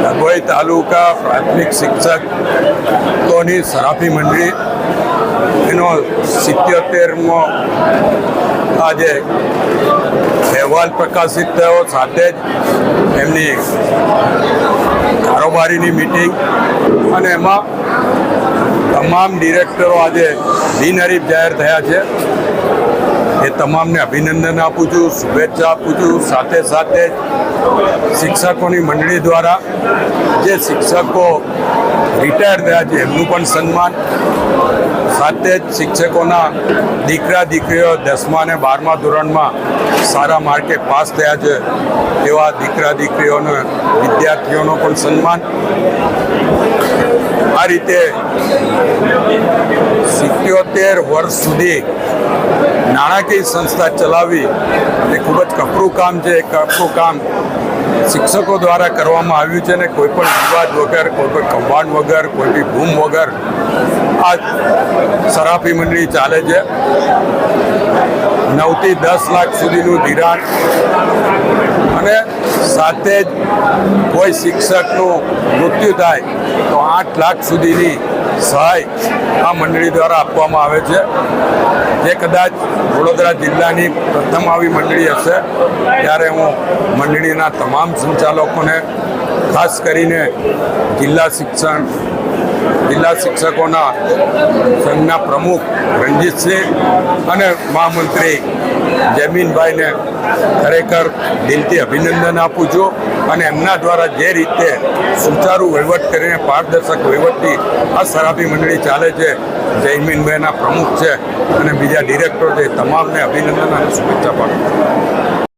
ડભોઈ તાલુકા પ્રાથમિક શિક્ષકોની સરાફી મંડળી. એનો સિત્યોતેરમો આજે અહેવાલ પ્રકાશિત થયો. સાથે જ એમની કારોબારીની મિટિંગ અને એમાં તમામ ડિરેક્ટરો આજે બિનહરીફ જાહેર થયા છે. એ તમામને અભિનંદન આપું છું, શુભેચ્છા આપું છું. સાથે સાથે શિક્ષકોની મંડળી દ્વારા જે શિક્ષકો રિટાયર થયા છે, એમનું પણ સન્માન. સાથે જ શિક્ષકોના દીકરા, દીકરીઓ દસમા અને બારમા ધોરણમાં સારા માર્કે પાસ થયા છે, એવા દીકરા દીકરીઓને વિદ્યાર્થીઓનો પણ સન્માન. આ રીતે સિત્યોતેર વર્ષ સુધી નાણાકીય સંસ્થા ચલાવી એ ખૂબ જ કપરું કામ છે. એ કપરું કામ શિક્ષકો દ્વારા કરવામાં આવ્યું છે ને કોઈ પણ વિવાદ વગર, કોઈ પણ કૌભાંડ વગર, કોઈ બી ભૂમ વગર આ સરાફી મંડળી ચાલે છે. નવથી દસ લાખ સુધીનું ધિરાણ સાથે જ કોઈ શિક્ષકનું મૃત્યુ થાય તો આઠ લાખ સુધીની સહાય આ મંડળી દ્વારા આપવામાં આવે છે. જે કદાચ વડોદરા જિલ્લાની પ્રથમ આવી મંડળી હશે, ત્યારે હું મંડળીના તમામ સંચાલકોને, ખાસ કરીને જિલ્લા શિક્ષણ જિલ્લા શિક્ષકોના સંઘના પ્રમુખ રણજીતસિંહ અને મહામંત્રી જમીનભાઈને ખરેખર દિલથી અભિનંદન આપું છું અને એમના દ્વારા જે રીતે સુચારુ વહીવટ કરીને પારદર્શક વહીવટથી આ શરાબી મંડળી ચાલે છે, જયમીનભાઈના પ્રમુખ છે અને બીજા ડિરેક્ટર છે તમામને અભિનંદન અને શુભેચ્છા પાઠવું છું.